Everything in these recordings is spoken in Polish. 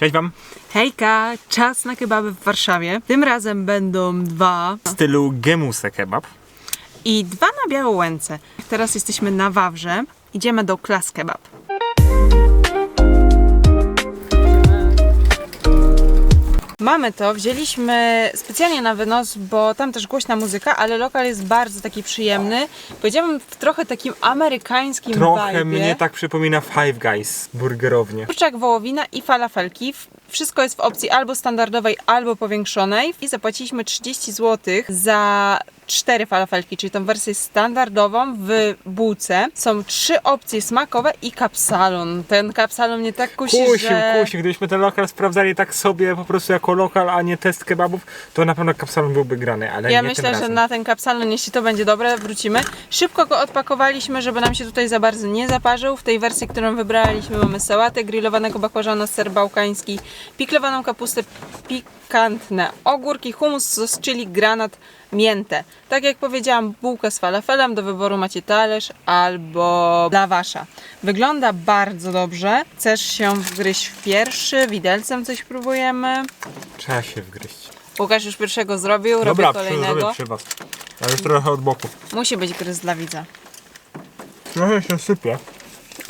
Cześć wam! Hejka, czas na kebaby w Warszawie. Tym razem będą dwa W stylu gemuse kebab. i dwa na Białołęce. Teraz jesteśmy na Wawrze. Idziemy do Klas Kebab. Mamy to, wzięliśmy specjalnie na wynos, bo tam też głośna muzyka, ale lokal jest bardzo taki przyjemny. Powiedziałabym w trochę takim amerykańskim Trochę vibe. mnie tak przypomina Five Guys burgerownie. Kurczak wołowina i falafelki. Wszystko jest w opcji albo standardowej, albo powiększonej. I zapłaciliśmy 30 zł za cztery falafelki, czyli tą wersję standardową w bułce. Są trzy opcje smakowe i kapsalon. Ten kapsalon mnie tak kusi, Kusił, że... kusił. Gdybyśmy ten lokal sprawdzali tak sobie po prostu jako lokal, a nie test kebabów, to na pewno kapsalon byłby grany, ale Ja nie myślę, tym że razem. na ten kapsalon, jeśli to będzie dobre, wrócimy. Szybko go odpakowaliśmy, żeby nam się tutaj za bardzo nie zaparzył. W tej wersji, którą wybraliśmy, mamy sałatę, grillowanego bakłażana, ser bałkański, piklowaną kapustę, pikantne ogórki, humus, sos chili, granat, miętę. Tak jak powiedziałam, bułkę z falafelem, do wyboru macie talerz albo lawasza. Wygląda bardzo dobrze. Chcesz się wgryźć w pierwszy, widelcem coś próbujemy. Trzeba się wgryźć. Łukasz już pierwszego zrobił, robię Dobra, kolejnego. zrobię przy was. Ale już trochę od boku. Musi być gryz dla widza. Trochę się sypie.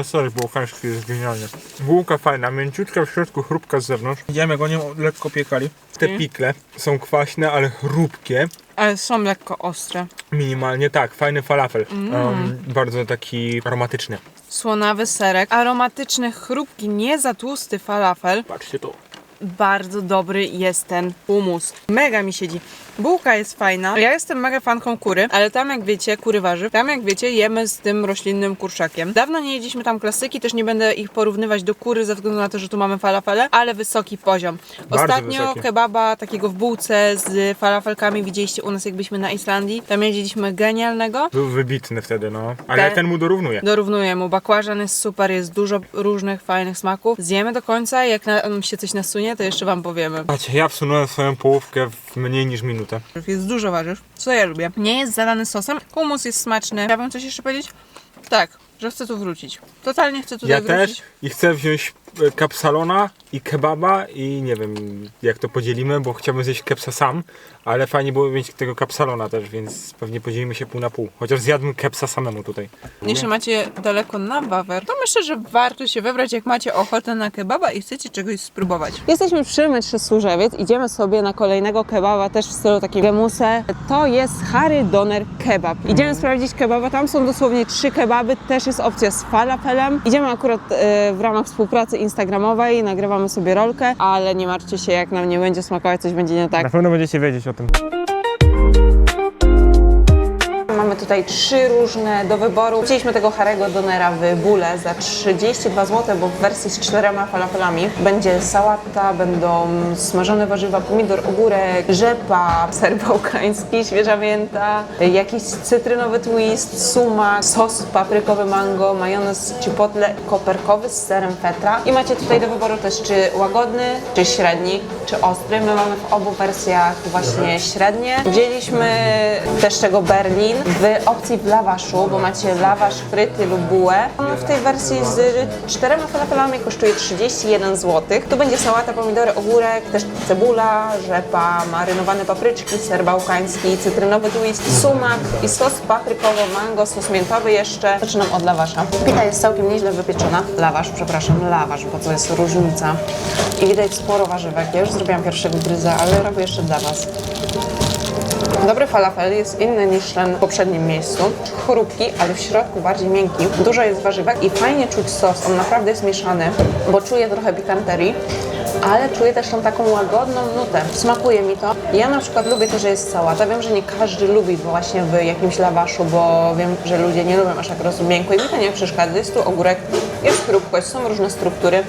Ser bułkański jest genialny. Bułka fajna, mięciutka w środku, chrupka z zewnątrz. Widziałem jak oni ją lekko piekali. Te Mhm. pikle są kwaśne, ale chrupkie. Ale są lekko ostre. Minimalnie tak, fajny falafel. Mm. Um, bardzo taki aromatyczny. Słonawy serek, aromatyczny, chrupki, nie za tłusty falafel. Patrzcie to. Bardzo dobry jest ten humus. Mega mi siedzi. Bułka jest fajna. Ja jestem mega fanką kury, ale tam jak wiecie, kury warzyw, tam jak wiecie, jemy z tym roślinnym kurczakiem. Dawno nie jedliśmy tam klasyki, też nie będę ich porównywać do kury ze względu na to, że tu mamy falafele, ale wysoki poziom. Bardzo Ostatnio kebaba takiego w bułce z falafelkami widzieliście u nas jak byliśmy na Islandii. Tam jedliśmy genialnego. Był wybitny wtedy, no. Ale Ten- ten mu dorównuje. Dorównuję mu. Bakłażan jest super, jest dużo różnych fajnych smaków. Zjemy do końca, jak nam się coś nasunie, to jeszcze wam powiemy. Patrzcie, ja wsunąłem swoją połówkę w mniej niż minutę. Jest dużo warzyw, co ja lubię. Nie jest zalany sosem, humus jest smaczny. Chciałabym coś jeszcze powiedzieć? Tak, że chcę tu wrócić. Totalnie chcę tutaj Ja wrócić. też i chcę wziąć kapsalona i kebaba i nie wiem jak to podzielimy, bo chciałbym zjeść kepsa sam, ale fajnie było mieć tego kapsalona też, więc pewnie podzielimy się pół na pół. Chociaż zjadłbym kepsa samemu tutaj. Jeśli macie daleko na Wawer, to myślę, że warto się wybrać, jak macie ochotę na kebaba i chcecie czegoś spróbować. Jesteśmy przy metrze Służewiec, idziemy sobie na kolejnego kebaba, też w stylu takiego gemuse. To jest Harry Doner Kebab. Idziemy sprawdzić kebaba, tam są dosłownie trzy kebaby, też jest opcja z falafelem. Idziemy akurat e, w ramach współpracy instagramowej, nagrywamy sobie rolkę, ale nie martwcie się, jak nam nie będzie smakować, coś będzie nie tak. pewno będziecie wiedzieć o tym. Tutaj trzy różne do wyboru. Chcieliśmy tego Harego Donera w bóle za 32 zł, bo w wersji z czterema falafelami będzie sałata, będą smażone warzywa, pomidor, ogórek, rzepa, ser bałkański, świeża mięta, jakiś cytrynowy twist, sumak, sos paprykowy mango, majonez chipotle koperkowy z serem fetra. I macie tutaj do wyboru też czy łagodny, czy średni, czy ostry. My mamy w obu wersjach właśnie średnie. Wzięliśmy też tego Berlin w opcji w lawaszu, bo macie lawasz, fryty lub bułę. W tej wersji z czterema falafelami kosztuje 31 zł. Tu będzie sałata, pomidory, ogórek, też cebula, rzepa, marynowane papryczki, ser bałkański, cytrynowy twist, sumak i sos paprykowo-mango, sos miętowy jeszcze. Zaczynam od lawasza. Pita jest całkiem nieźle wypieczona. Lawasz, przepraszam, lawasz, bo to jest różnica. I widać sporo warzywek. Ja już zrobiłam pierwszego gryza, ale robię jeszcze dla Was. Dobry falafel jest inny niż ten w poprzednim miejscu. Chrupki, ale w środku bardziej miękki. Dużo jest warzywek i fajnie czuć sos. On naprawdę jest mieszany, bo czuję trochę pikanterii. Ale czuję też tą taką łagodną nutę. Smakuje mi to. Ja na przykład lubię to, że jest sałata. Wiem, że nie każdy lubi właśnie w jakimś lawaszu, bo wiem, że ludzie nie lubią aż tak i mi to nie przeszkadza. Jest tu ogórek, jest chrupkość, są różne struktury.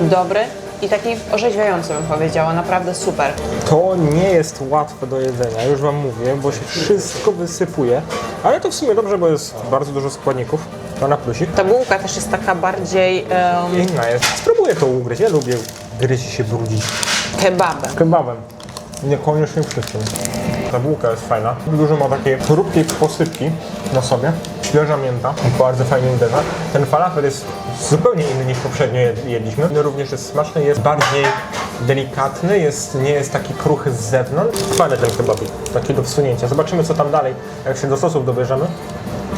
Dobry i taki orzeźwiający bym powiedziała. Naprawdę super. To nie jest łatwe do jedzenia, już wam mówię, bo się wszystko wysypuje. Ale to w sumie dobrze, bo jest bardzo dużo składników. To na plusik. Ta bułka też jest taka bardziej em, Inna jest. Spróbuję to ugryźć. Ja lubię gryźć i się brudzić. kebabem. Kebabem. Niekoniecznie wszystkim. Ta bułka jest fajna. Dużo ma takiej chrupkiej posypki na sobie. Świeża mięta, bardzo fajnie uderza. Ten falafel jest zupełnie inny niż poprzednio jed- jedliśmy. No również jest smaczny, jest bardziej delikatny, jest, nie jest taki kruchy z zewnątrz. Fajny ten kebabik, taki do wsunięcia. Zobaczymy co tam dalej, jak się do sosów dobierzemy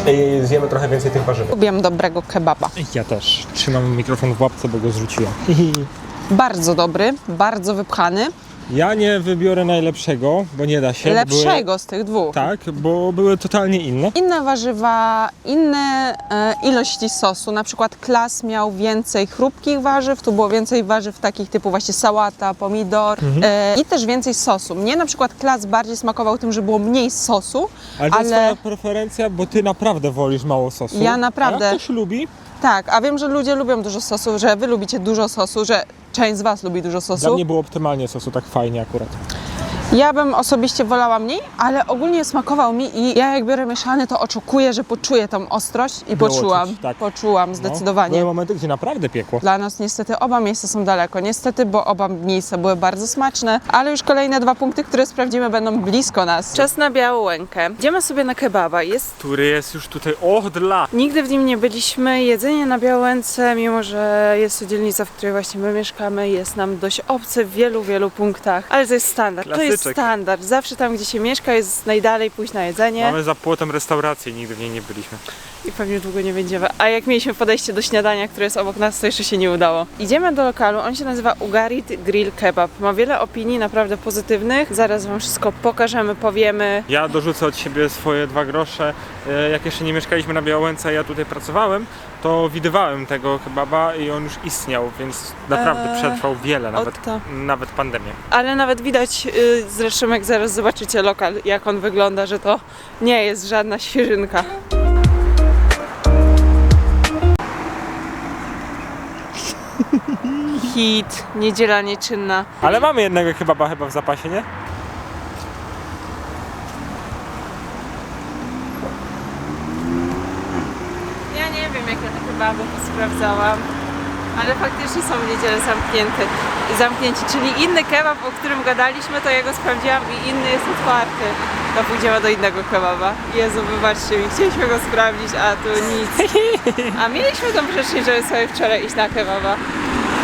i zjemy trochę więcej tych warzyw. Lubię dobrego kebaba. Ja też. Trzymam mikrofon w łapce, bo go zrzuciłem. Bardzo dobry, bardzo wypchany. Ja nie wybiorę najlepszego, bo nie da się. Lepszego z tych dwóch. Były, tak, bo były totalnie inne. Inne warzywa, inne e, ilości sosu. Na przykład klas miał więcej chrupkich warzyw, tu było więcej warzyw takich typu właśnie sałata, pomidor e, i też więcej sosu. Mnie na przykład klas bardziej smakował tym, że było mniej sosu, Ale to jest twoja preferencja, bo ty naprawdę wolisz mało sosu. Ja naprawdę. A jak ktoś lubi, tak, a wiem, że ludzie lubią dużo sosu, że wy lubicie dużo sosu, że część z was lubi dużo dla sosu. mnie było optymalnie sosu, tak fajnie akurat. Ja bym osobiście wolała mniej, ale ogólnie smakował mi i ja jak biorę mieszany, to oczekuję, że poczuję tą ostrość i Było poczułam. czuć, tak. Poczułam No, zdecydowanie. były momenty, gdzie naprawdę piekło. Dla nas niestety oba miejsca są daleko. Niestety, bo oba miejsca były bardzo smaczne, ale już kolejne dwa punkty, które sprawdzimy, będą blisko nas. Czas na białą łękę. Idziemy sobie na kebaba. Jest Który jest już tutaj od lat. Nigdy w nim nie byliśmy. Jedzenie na Białęce, mimo że jest to dzielnica, w której właśnie my mieszkamy, jest nam dość obce w wielu, wielu punktach. Ale to jest standard. To jest Standard. Zawsze tam, gdzie się mieszka, jest najdalej pójść na jedzenie Mamy za płotem restaurację, nigdy w niej nie byliśmy. i pewnie długo nie będziemy. A jak mieliśmy podejście do śniadania, które jest obok nas, to jeszcze się nie udało. Idziemy do lokalu. On się nazywa Ugarit Grill Kebab. Ma wiele opinii naprawdę pozytywnych. Zaraz Wam wszystko pokażemy, powiemy. Ja dorzucę od siebie swoje dwa grosze. E, Jak jeszcze nie mieszkaliśmy na Białęce, ja tutaj pracowałem, to widywałem tego kebaba i on już istniał, więc naprawdę Eee, przetrwał wiele, nawet, nawet pandemię. Ale nawet widać, yy, zresztą jak zaraz zobaczycie lokal, jak on wygląda, że to nie jest żadna świeżynka. Hit, niedziela nieczynna. Ale mamy jednego kebaba chyba w zapasie, nie? Ja nie wiem, jak ja te kebaby to sprawdzałam, ale faktycznie są w niedzielę zamknięte. Zamknięci, czyli inny kebab, o którym gadaliśmy, to ja go sprawdziłam i inny jest otwarty. To pójdziemy do innego kebaba. Jezu, wybaczcie mi, chcieliśmy go sprawdzić, a tu nic. A mieliśmy tą przestrzeń, żeby sobie wczoraj iść na kebaba.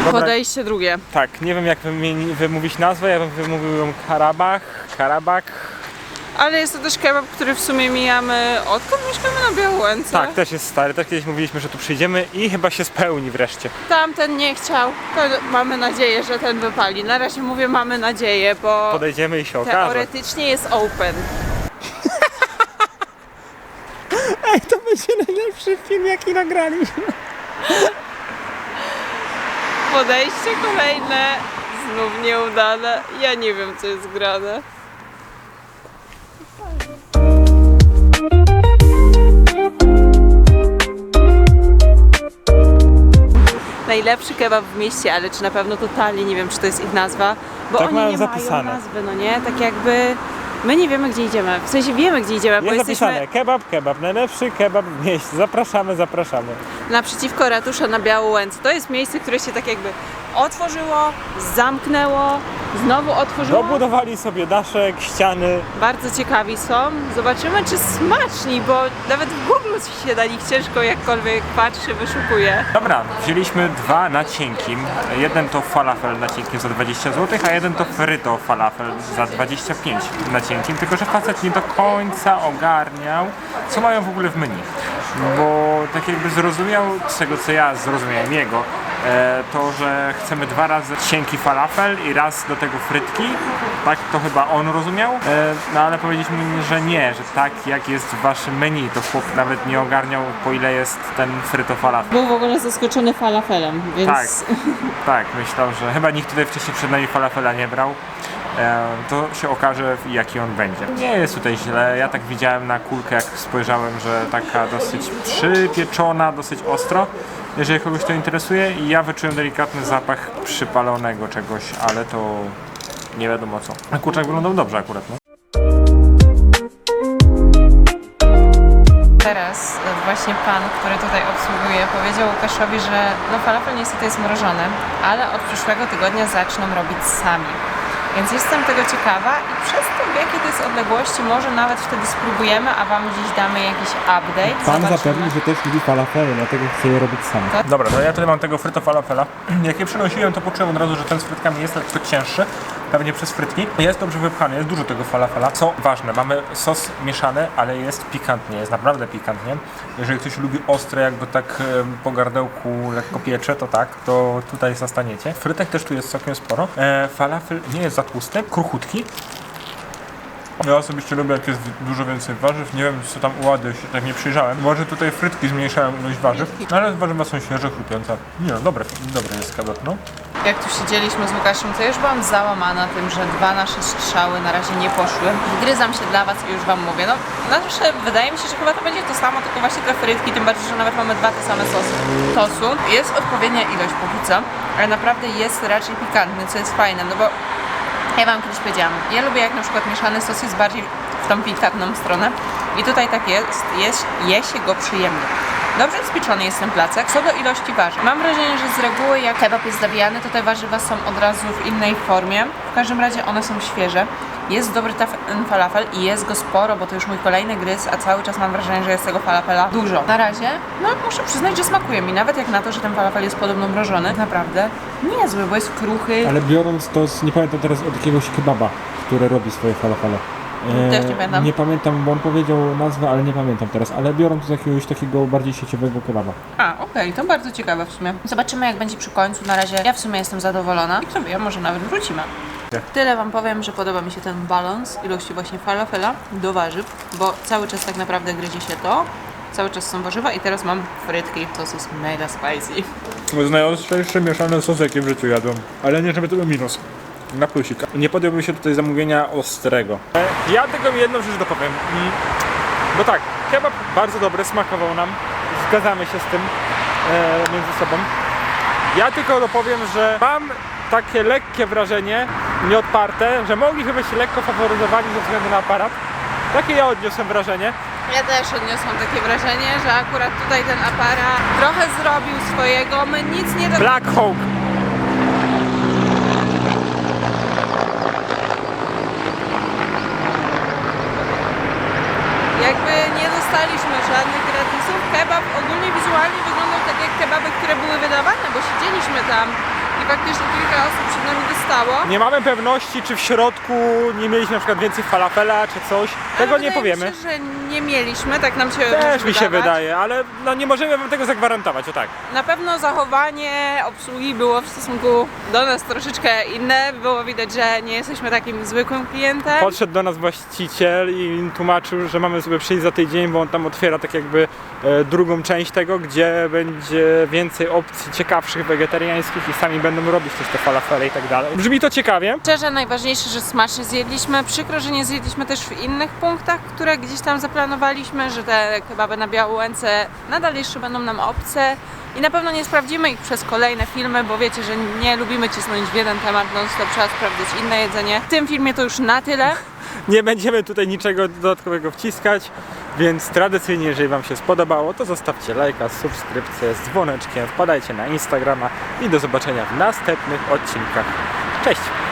Dobra. Podejście drugie. Tak, nie wiem jak wymieni- wymówić nazwę, ja bym wymówił ją Karabach, Karabak. Ale jest to też kebab, który w sumie mijamy odkąd mieszkamy na Białęce. Tak, też jest stary, też kiedyś mówiliśmy, że tu przyjdziemy i chyba się spełni wreszcie. Tamten nie chciał, to mamy nadzieję, że ten wypali. Na razie mówię mamy nadzieję, bo Podejdziemy i się okaże. teoretycznie jest open. Ej, to będzie najlepszy film jaki nagraliśmy. Podejście kolejne, znów nieudane. Ja nie wiem, co jest grane. Najlepszy kebab w mieście, ale czy na pewno totalnie nie wiem, czy to jest ich nazwa, bo Tak oni mają nie zapisane. mają nazwy, no nie? Tak jakby my nie wiemy, gdzie idziemy. W sensie wiemy, gdzie idziemy, bo Jest jesteśmy zapisane, kebab, kebab, najlepszy kebab w mieście. Zapraszamy, zapraszamy. naprzeciwko ratusza na Białołęce. To jest miejsce, które się tak jakby otworzyło, zamknęło, znowu otworzyło. Dobudowali sobie daszek, ściany. Bardzo ciekawi są. Zobaczymy, czy smaczni, bo nawet w Google się na nich ciężko jakkolwiek patrzy, wyszukuje. Dobra, wzięliśmy dwa na cienkim. Jeden to falafel na cienkim za 20 zł, a jeden to fryto falafel za 25 na cienkim. Tylko, że facet nie do końca ogarniał, co mają w ogóle w menu. Bo tak jakby zrozumiał, z tego co ja zrozumiałem jego, to, że chcemy dwa razy cienki falafel i raz do tego frytki. Tak to chyba on rozumiał. E, no ale powiedzieliśmy że nie, że tak jak jest w waszym menu, to chłop nawet nie ogarniał po ile jest ten fryto falafel. Był w ogóle zaskoczony falafelem, więc Tak, tak, myślał, że chyba nikt tutaj wcześniej przed nami falafela nie brał. To się okaże, jaki on będzie. Nie jest tutaj źle. Ja tak widziałem na kulkę, jak spojrzałem, że taka dosyć przypieczona, dosyć ostro. Jeżeli kogoś to interesuje, i ja wyczułem delikatny zapach przypalonego czegoś, ale to nie wiadomo co. A kurczak wyglądał dobrze akurat, no. teraz właśnie pan, który tutaj obsługuje, powiedział Łukaszowi, że no falafel niestety jest mrożony, ale od przyszłego tygodnia zaczną robić sami. Więc jestem tego ciekawa i przez to w jakiej to jest odległości może nawet wtedy spróbujemy, a Wam dziś damy jakiś update. Pan Zobaczymy. zapewnił, że też lubi falafel, dlatego chce je robić sam. Dobra, to ja tutaj mam tego fryto falafela. Jak je przynosiłem, to poczułem od razu, że ten z frytkami jest lekko cięższy. Pewnie przez frytki. Jest dobrze wypchany, jest dużo tego falafela. Co ważne, mamy sos mieszany, ale jest pikantnie, jest naprawdę pikantnie. Jeżeli ktoś lubi ostre, jakby tak po gardełku lekko piecze, to tak, to tutaj zastaniecie. Frytek też tu jest całkiem sporo. E, falafel nie jest za tłusty, kruchutki. Ja osobiście lubię, jak jest dużo więcej warzyw. Nie wiem, co tam ułady, się tak nie przyjrzałem. Może tutaj frytki zmniejszają ilość warzyw, ale warzywa są świeże, chrupiące. Nie no, dobre, dobre jest kebab, no. Jak tu siedzieliśmy z Łukaszem, to już byłam załamana tym, że dwa nasze strzały na razie nie poszły. Wgryzam się dla Was i już Wam mówię. No, nasze, wydaje mi się, że chyba to będzie to samo, tylko właśnie te frytki, tym bardziej, że nawet mamy dwa te same sosy. Tosu. Jest odpowiednia ilość póki co, ale naprawdę jest raczej pikantny, co jest fajne, no bo ja Wam kiedyś powiedziałam, ja lubię jak na przykład mieszany sos jest bardziej w tą pikantną stronę i tutaj tak jest, jest je się go przyjemnie. Dobrze spieczony jest ten placek. Co do ilości warzyw. Mam wrażenie, że z reguły jak kebab jest zawijany, to te warzywa są od razu w innej formie. W każdym razie one są świeże. Jest dobry taf- falafel i jest go sporo, bo to już mój kolejny gryz, a cały czas mam wrażenie, że jest tego falafela dużo. Na razie, no muszę przyznać, że smakuje mi, nawet jak na to, że ten falafel jest podobno mrożony. Naprawdę niezły, bo jest kruchy. Ale biorąc to, z, nie pamiętam teraz od jakiegoś kebaba, który robi swoje falafele. Też nie pamiętam. Nie pamiętam, bo on powiedział nazwę, ale nie pamiętam teraz. Ale biorąc z jakiegoś takiego bardziej sieciowego kebaba. A, okej, to bardzo ciekawe w sumie. Zobaczymy jak będzie przy końcu. Na razie ja w sumie jestem zadowolona. I kto wie, może nawet wrócimy. Tyle Wam powiem, że podoba mi się ten balans ilości właśnie falafela do warzyw, bo cały czas tak naprawdę gryzie się to, cały czas są warzywa i teraz mam frytki. Sos jest mega spicy. To jest najostrzejszy mieszany sos, jaki w życiu jadłem. Ale nie, żeby to był minus. Na plusik. Nie podjąłbym się tutaj zamówienia ostrego. Ja tylko jedną rzecz dopowiem. Mm, Bo tak, kebab bardzo dobry, smakował nam. Zgadzamy się z tym e, między sobą. Ja tylko dopowiem, że mam takie lekkie wrażenie, nieodparte, że mogliby być lekko faworyzowani ze względu na aparat. Takie ja odniosłem wrażenie. Ja też odniosłam takie wrażenie, że akurat tutaj ten aparat trochę zrobił swojego. My nic nie do... Black Hawk. Jakby nie dostaliśmy żadnych gratisów. Kebab ogólnie wizualnie wyglądał tak jak kebaby, które były wydawane, bo siedzieliśmy tam i faktycznie kilka osób przed nami dostało. Nie mamy pewności, czy w środku nie mieliśmy na przykład więcej falafela, czy coś. Tego nie powiemy. Się, że nie mieliśmy, tak nam się Też mi się wydawać. wydaje, ale no nie możemy wam tego zagwarantować, o tak. Na pewno zachowanie obsługi było w stosunku do nas troszeczkę inne. Było widać, że nie jesteśmy takim zwykłym klientem. Podszedł do nas właściciel i tłumaczył, że mamy sobie przyjść za tydzień, bo on tam otwiera tak jakby e, drugą część tego, gdzie będzie więcej opcji ciekawszych wegetariańskich i sami będą robić też te falafele i tak dalej. Brzmi to ciekawie. Szczerze najważniejsze, że smacznie zjedliśmy. Przykro, że nie zjedliśmy też w innych punktach, które gdzieś tam zaplanowaliśmy, że te kebaby na Białołęce nadal jeszcze będą nam obce. I na pewno nie sprawdzimy ich przez kolejne filmy, bo wiecie, że nie lubimy cisnąć w jeden temat, non stop trzeba sprawdzić inne jedzenie. W tym filmie to już na tyle. Nie będziemy tutaj niczego dodatkowego wciskać, więc tradycyjnie, jeżeli wam się spodobało, to zostawcie lajka, subskrypcję z dzwoneczkiem, wpadajcie na Instagrama i do zobaczenia w następnych odcinkach. Cześć!